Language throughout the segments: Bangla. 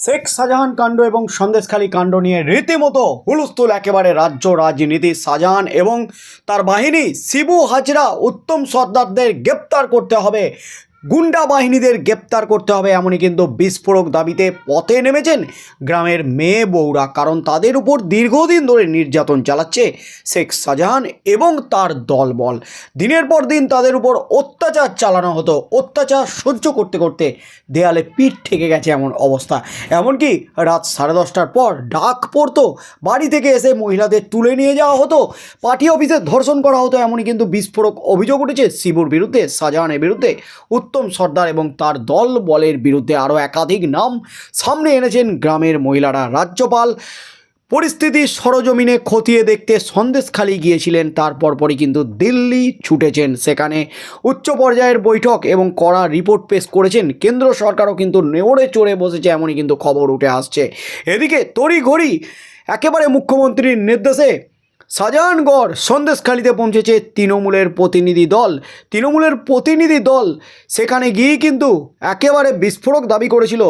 শেখ শাহজাহান কাণ্ড এবং সন্দেশখালী কাণ্ড নিয়ে রীতিমতো হুলস্থুল একেবারে রাজ্য রাজনীতি শাহজাহান এবং তার বাহিনী শিবু হাজরা উত্তম সর্দারদের গ্রেপ্তার করতে হবে। গুন্ডা বাহিনীদের গ্রেপ্তার করতে হবে এমনই কিন্তু বিস্ফোরক দাবিতে পথে নেমেছেন গ্রামের মেয়ে বউরা, কারণ তাদের উপর দীর্ঘদিন ধরে নির্যাতন চালাচ্ছে শেখ শাহজাহান এবং তার দলবল। দিনের পর দিন তাদের উপর অত্যাচার চালানো হতো, অত্যাচার সহ্য করতে করতে দেয়ালে পিঠ ঠেকে গেছে এমন অবস্থা। এমনকি রাত সাড়ে দশটার পর ডাক পড়তো, বাড়ি থেকে এসে মহিলাদের তুলে নিয়ে যাওয়া হতো, পার্টি অফিসে ধর্ষণ করা হতো এমনই কিন্তু বিস্ফোরক অভিযোগ উঠেছে শিবুর বিরুদ্ধে, শাহজাহানের বিরুদ্ধে। উত্তম সর্দার এবং তার দল বলের বিরুদ্ধে আরও একাধিক নাম সামনে এনেছেন গ্রামের মহিলারা। রাজ্যপাল পরিস্থিতি সরজমিনে খতিয়ে দেখতে সন্দেশখালি গিয়েছিলেন তারপর পরই কিন্তু দিল্লি ছুটেছেন। সেখানে উচ্চ পর্যায়ের বৈঠক এবং কড়া রিপোর্ট পেশ করেছেন। কেন্দ্র সরকারও কিন্তু নেওড়ে চড়ে বসেছে, এমনই কিন্তু খবর উঠে আসছে। এদিকে তড়িঘড়ি একেবারে মুখ্যমন্ত্রীর নির্দেশে শাহজাহানগড় সন্দেশখালিতে পৌঁছেছে তৃণমূলের প্রতিনিধি দল। তৃণমূলের প্রতিনিধি দল সেখানে গিয়েই কিন্তু একেবারে বিস্ফোরক দাবি করেছিল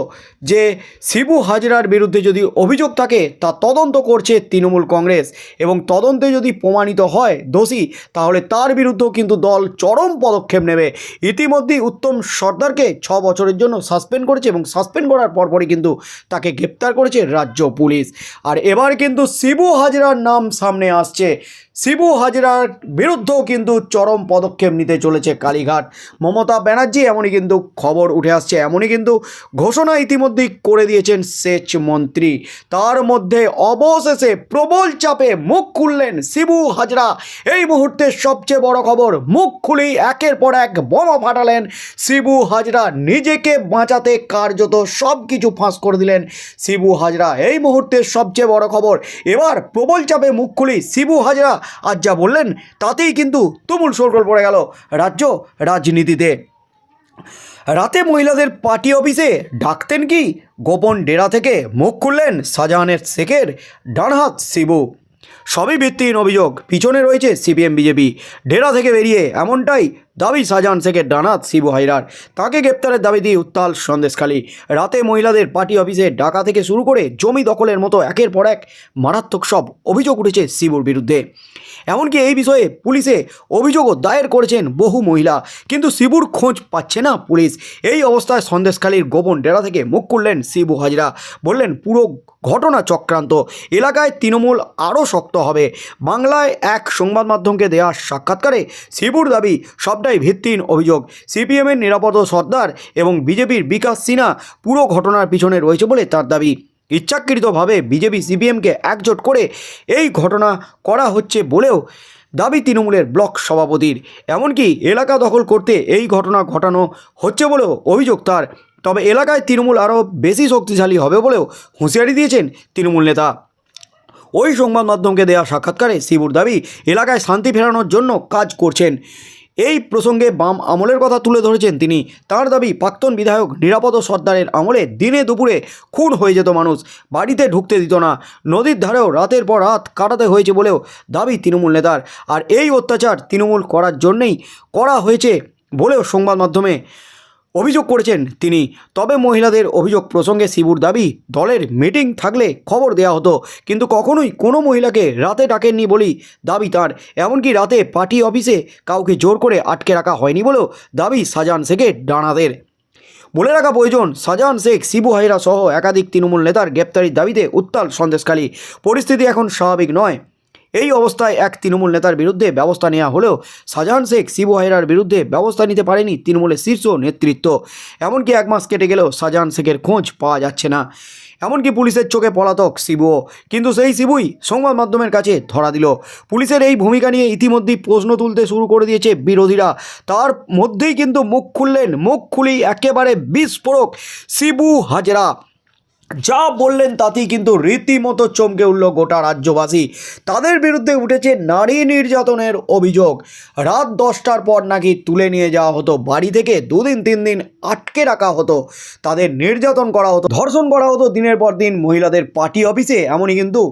যে শিবু হাজরার বিরুদ্ধে যদি অভিযোগ থাকে, তা তদন্ত করছে তৃণমূল কংগ্রেস। এবং তদন্তে যদি প্রমাণিত হয় দোষী, তাহলে তার বিরুদ্ধেও কিন্তু দল চরম পদক্ষেপ নেবে। ইতিমধ্যেই উত্তম সর্দারকে ছ বছরের জন্য সাসপেন্ড করেছে এবং সাসপেন্ড করার পরপরই কিন্তু তাকে গ্রেপ্তার করেছে রাজ্য পুলিশ। আর এবার কিন্তু শিবু হাজরার নাম সামনে আসছে শিবু হাজরার বিরুদ্ধেও কিন্তু চরম পদক্ষেপ নিতে চলেছে কালীঘাট। মমতা ব্যানার্জি এমনই কিন্তু খবর উঠে আসছে, এমনই কিন্তু ঘোষণা ইতিমধ্যেই করে দিয়েছেন সেচ মন্ত্রী। তার মধ্যে অবশেষে প্রবল চাপে মুখ খুললেন শিবু হাজরা। এই মুহূর্তে সবচেয়ে বড় খবর, মুখ খুলেই একের পর এক বোমা ফাটালেন শিবু হাজরা। নিজেকে বাঁচাতে কার্যত সব কিছু ফাঁস করে দিলেন শিবু হাজরা। এই মুহূর্তের সবচেয়ে বড় খবর, এবার প্রবল চাপে মুখ খুলি শিবু হাজরা আজ যা বললেন তাতেই কিন্তু তুমুল শোরগোল পড়ে গেল রাজ্য রাজনীতিতে। রাতে মহিলাদের পার্টি অফিসে ডাকতেন কি? গোপন ডেরা থেকে মুখ খুললেন শাহজাহানের শেখের ডানহাত শিবু। সবই ভিত্তিহীন অভিযোগ। পিছনে রয়েছে সিপিএম, বিজেপি। ডেরা থেকে বেরিয়ে এমনটাই দাবি শাহজাহান শেখের ডানাত শিবু হাইরার। তাকে গ্রেপ্তারের দাবি দিয়ে উত্তাল সন্দেশখালী। রাতে মহিলাদের পার্টি অফিসে ডাকা থেকে শুরু করে জমি দখলের মতো একের পর এক মারাত্মক সব অভিযোগ উঠেছে শিবুর বিরুদ্ধে। এমনকি এই বিষয়ে পুলিশে অভিযোগও দায়ের করেছেন বহু মহিলা। কিন্তু শিবুর খোঁজ পাচ্ছে না পুলিশ। এই অবস্থায় সন্দেশখালীর গোপন ডেরা থেকে মুখ খুললেন শিবু হাজরা। বললেন, পুরো ঘটনা চক্রান্ত। এলাকায় তৃণমূল আরও শক্ত হবে। বাংলায় এক সংবাদ মাধ্যমকে দেওয়া সাক্ষাৎকারে শিবুর দাবি সবটাই ভিত্তিহীন অভিযোগ। সিপিএমের নিরাপদ সর্দার এবং বিজেপির বিকাশ সিনহা পুরো ঘটনার পিছনে রয়েছে বলে তার দাবি। ইচ্ছাকৃতভাবে বিজেপি সিপিএমকে একজোট করে এই ঘটনা করা হচ্ছে বলেও দাবি তৃণমূলের ব্লক সভাপতির। এমনকি এলাকা দখল করতে এই ঘটনা ঘটানো হচ্ছে বলেও অভিযোগ তার। তবে এলাকায় তৃণমূল আরও বেশি শক্তিশালী হবে বলেও হুঁশিয়ারি দিয়েছেন তৃণমূল নেতা। ওই সংবাদ মাধ্যমকে দেওয়া সাক্ষাৎকারে শিবুর দাবি, এলাকায় শান্তি ফেরানোর জন্য কাজ করছেন এই প্রসঙ্গে বাম আমলের কথা তুলে ধরেছেন তিনি। তার দাবি, প্রাক্তন বিধায়ক নিরাপদ সর্দারের আমলে দিনে দুপুরে খুন হয়ে যেত মানুষ, বাড়িতে ঢুকতে দিত না। নদীর ধারেও রাতের পর রাত কাটাতে হয়েছে বলেও দাবি তৃণমূল নেতার। আর এই অত্যাচার তৃণমূল করার জন্যেই করা হয়েছে বলেও সংবাদ মাধ্যমে অভিযোগ করেছেন তিনি। তবে মহিলাদের অভিযোগ প্রসঙ্গে শিবুর দাবি, দলের মিটিং থাকলে খবর দেওয়া হতো, কিন্তু কখনোই কোনো মহিলাকে রাতে ডাকেননি বলেই দাবি তার। এমনকি রাতে পার্টি অফিসে কাউকে জোর করে আটকে রাখা হয়নি বলেও দাবি শাহজাহান শেখের ডানাদের। বলে রাখা প্রয়োজন শাহজাহান শেখ, শিবু হাইরা সহ একাধিক তৃণমূল নেতার গ্রেপ্তারির দাবিতে উত্তাল সন্দেশখালী। পরিস্থিতি এখন স্বাভাবিক নয়। এই অবস্থায় এক তৃণমূল নেতার বিরুদ্ধে ব্যবস্থা নেওয়া হলেও শাহজাহান শেখ, শিবু হায়রার বিরুদ্ধে ব্যবস্থা নিতে পারেনি তৃণমূলের শীর্ষ নেতৃত্ব। এমনকি এক মাস কেটে গেলেও শাহজাহান শেখের খোঁজ পাওয়া যাচ্ছে না। এমনকি পুলিশের চোখে পলাতক শিবুও। কিন্তু সেই শিবুই সংবাদ মাধ্যমের কাছে ধরা দিল। পুলিশের এই ভূমিকা নিয়ে ইতিমধ্যেই প্রশ্ন তুলতে শুরু করে দিয়েছে বিরোধীরা। তার মধ্যেই কিন্তু মুখ খুললেন, মুখ খুলি একেবারে বিস্ফোরক শিবু হাজরা। যা বললেন তাতেই কিন্তু রীতিমতো চমকে উঠল গোটা রাজ্যবাসী। তাদের বিরুদ্ধে উঠেছে নারী নির্যাতনের অভিযোগ। রাত দশটার পর নাকি তুলে নিয়ে যাওয়া হতো, বাড়ি থেকে দুদিন, তিন দিন আটকে রাখা হতো। তাদের নির্যাতন করা হতো, ধর্ষণ করা হতো দিনের পর দিন। মহিলাদের পার্টি অফিসে, এমনই কিন্তু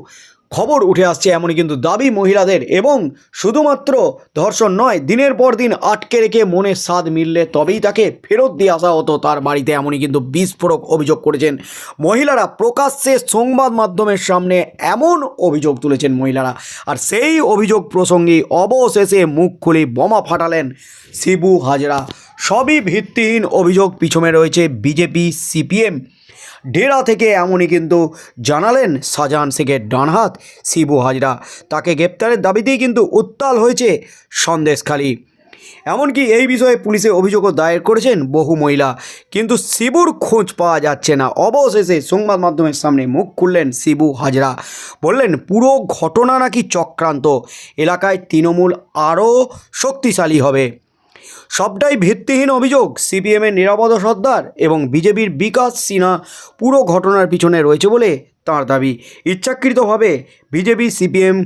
খবর উঠে আসছে এমনই কিন্তু দাবি মহিলাদের এবং শুধুমাত্র ধর্ষণ নয়, দিনের পর দিন আটকে রেখে মনের স্বাদ মিললে তবেই তাকে ফেরত দিয়ে আসা হতো তার বাড়িতে, এমনই কিন্তু বিস্ফোরক অভিযোগ করেছেন মহিলারা। প্রকাশ্যে সংবাদ মাধ্যমের সামনে এমন অভিযোগ তুলেছেন মহিলারা। আর সেই অভিযোগ প্রসঙ্গে অবশেষে মুখ খুলে বোমা ফাটালেন শিবু হাজরা। সবই ভিত্তিহীন অভিযোগ পিছনে রয়েছে বিজেপি, সিপিএম। ডেরা থেকে এমনই কিন্তু জানালেন শাহজাহান শেখের ডানহাত শিবু হাজরা। তাকে গ্রেপ্তারের দাবিতেই কিন্তু উত্তাল হয়েছে সন্দেশখালী। এমনকি এই বিষয়ে পুলিশে অভিযোগও দায়ের করেছেন বহু মহিলা। কিন্তু শিবুর খোঁজ পাওয়া যাচ্ছে না। অবশেষে সংবাদ মাধ্যমের সামনে মুখ খুললেন শিবু হাজরা। বললেন, পুরো ঘটনা নাকি চক্রান্ত। এলাকায় তৃণমূল আরও শক্তিশালী হবে। সবটাই ভিত্তিহীন অভিযোগ। সিপিএমের নিরাপদ সর্দার এবং বিজেপির বিকাশ সিনহা পুরো ঘটনার পিছনে রয়েছে বলে তাঁর দাবি। ইচ্ছাকৃতভাবে বিজেপি, সিপিএম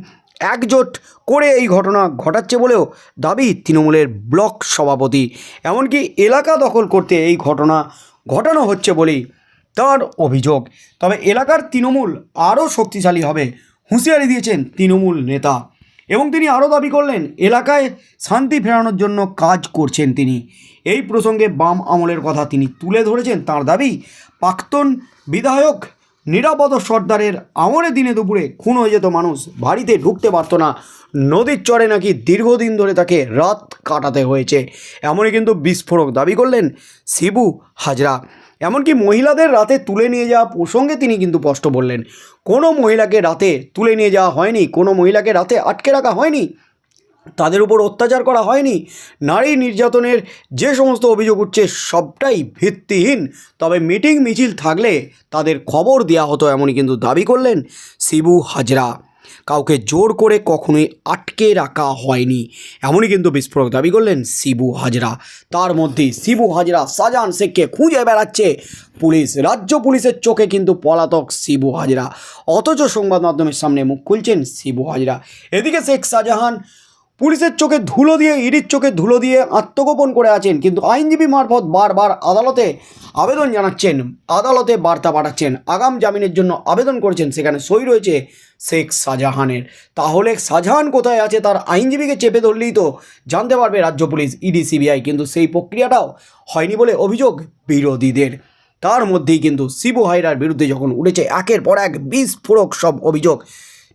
একজোট করে এই ঘটনা ঘটাচ্ছে বলেও দাবি তৃণমূলের ব্লক সভাপতি। এমনকি এলাকা দখল করতে এই ঘটনা ঘটানো হচ্ছে বলেই তার অভিযোগ। তবে এলাকার তৃণমূল আরও শক্তিশালী হবে, হুঁশিয়ারি দিয়েছেন তৃণমূল নেতা। এবং তিনি আরও দাবি করলেন, এলাকায় শান্তি ফেরানোর জন্য কাজ করছেন তিনি। এই প্রসঙ্গে বাম আমলের কথা তিনি তুলে ধরেছেন। তার দাবি, প্রাক্তন বিধায়ক নিরাপদ সর্দারের আমলে দিনে দুপুরে খুন হয়ে যেত মানুষ, বাড়িতে ঢুকতে পারতো না। নদীর চরে নাকি দীর্ঘদিন ধরে তাকে রাত কাটাতে হয়েছে। এমনই কিন্তু বিস্ফোরক দাবি করলেন শিবু হাজরা। এমনকি মহিলাদের রাতে তুলে নিয়ে যাওয়া প্রসঙ্গে তিনি কিন্তু স্পষ্ট বললেন, কোনো মহিলাকে রাতে তুলে নিয়ে যাওয়া হয়নি, কোনো মহিলাকে রাতে আটকে রাখা হয়নি, তাদের উপর অত্যাচার করা হয়নি, নারী নির্যাতনের যে সমস্ত অভিযোগ উঠছে সবটাই ভিত্তিহীন, তবে মিটিং মিছিল থাকলে তাদের খবর দেওয়া হতো এমনই কিন্তু দাবি করলেন শিবু হাজরা। কাউকে জোর করে কখনোই আটকে রাখা হয়নি। এমনই কিন্তু বিস্ফোরক দাবি করলেন শিবু হাজরা। তার মধ্যেই শিবু হাজরা সাজান শেখকে খুঁজে বেড়াচ্ছে পুলিশ। রাজ্য পুলিশের চোখে কিন্তু পলাতক শিবু হাজরা। অথচ সংবাদ মাধ্যমের সামনে মুখ খুলছেন শিবু হাজরা। এদিকে শেখ শাহজাহান পুলিশের চোখে ধুলো দিয়ে, ইডির চোখে ধুলো দিয়ে আত্মগোপন করে আছেন। কিন্তু আইনজীবী মারফত বারবার আদালতে আবেদন জানাচ্ছেন, আদালতে বার্তা পাঠাচ্ছেন। আগাম জামিনের জন্য আবেদন করেছেন, সেখানে সই রয়েছে শেখ শাহজাহানের। তাহলে শাহজাহান কোথায় আছে? তার আইনজীবীকে চেপে ধরলেই তো জানতে পারবে রাজ্য পুলিশ, ইডি, সিবিআই। কিন্তু সেই প্রক্রিয়াটাও হয়নি বলে অভিযোগ বিরোধীদের। তার মধ্যেই কিন্তু শিবু হাইরার বিরুদ্ধে যখন উঠেছে, একের পর এক বিস্ফোরক সব অভিযোগ।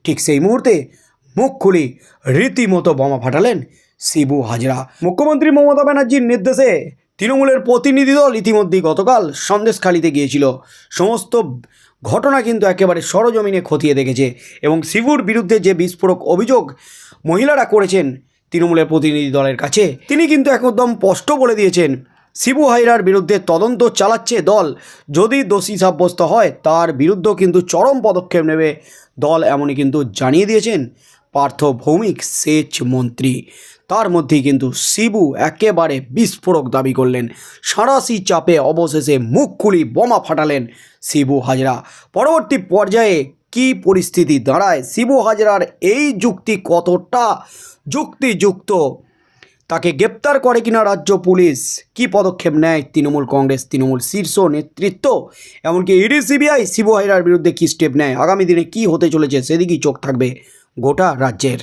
ঠিক সেই মুহূর্তে মুখ খুলি, রীতিমতো বোমা ফাটালেন শিবু হাজরা। মুখ্যমন্ত্রী মমতা ব্যানার্জির নির্দেশে তৃণমূলের প্রতিনিধি দল ইতিমধ্যেই গতকাল সন্দেশখালিতে গিয়েছিল। সমস্ত ঘটনা কিন্তু একেবারে সরজমিনে খতিয়ে দেখেছে এবং শিবুর বিরুদ্ধে যে বিস্ফোরক অভিযোগ মহিলারা করেছেন তৃণমূলের প্রতিনিধি দলের কাছে, তিনি কিন্তু একদম স্পষ্ট বলে দিয়েছেন, শিবু হাইরার বিরুদ্ধে তদন্ত চালাচ্ছে দল, যদি দোষী সাব্যস্ত হয় তার বিরুদ্ধেও কিন্তু চরম পদক্ষেপ নেবে দল, এমনই কিন্তু জানিয়ে দিয়েছেন পার্থ ভৌমিক সেচ মন্ত্রী। তার মধ্যেই কিন্তু শিবু একেবারে বিস্ফোরক দাবি করলেন। সাঁড়াশি চাপে অবশেষে মুখ খুলি বোমা ফাটালেন শিবু হাজরা। পরবর্তী পর্যায়ে কি পরিস্থিতি দাঁড়ায়? শিবু হাজরার এই যুক্তি কতটা যুক্তিযুক্ত? তাকে গ্রেপ্তার করে কিনা রাজ্য পুলিশ? কি পদক্ষেপ নেয় তৃণমূল কংগ্রেস, তৃণমূল শীর্ষ নেতৃত্ব? এমনকি ইডি, সিবিআই শিবু হাইরার বিরুদ্ধে কী স্টেপ নেয়? আগামী দিনে কি হতে চলেছে? সেদিকেই চোখ থাকবে গোটা রাজ্যের।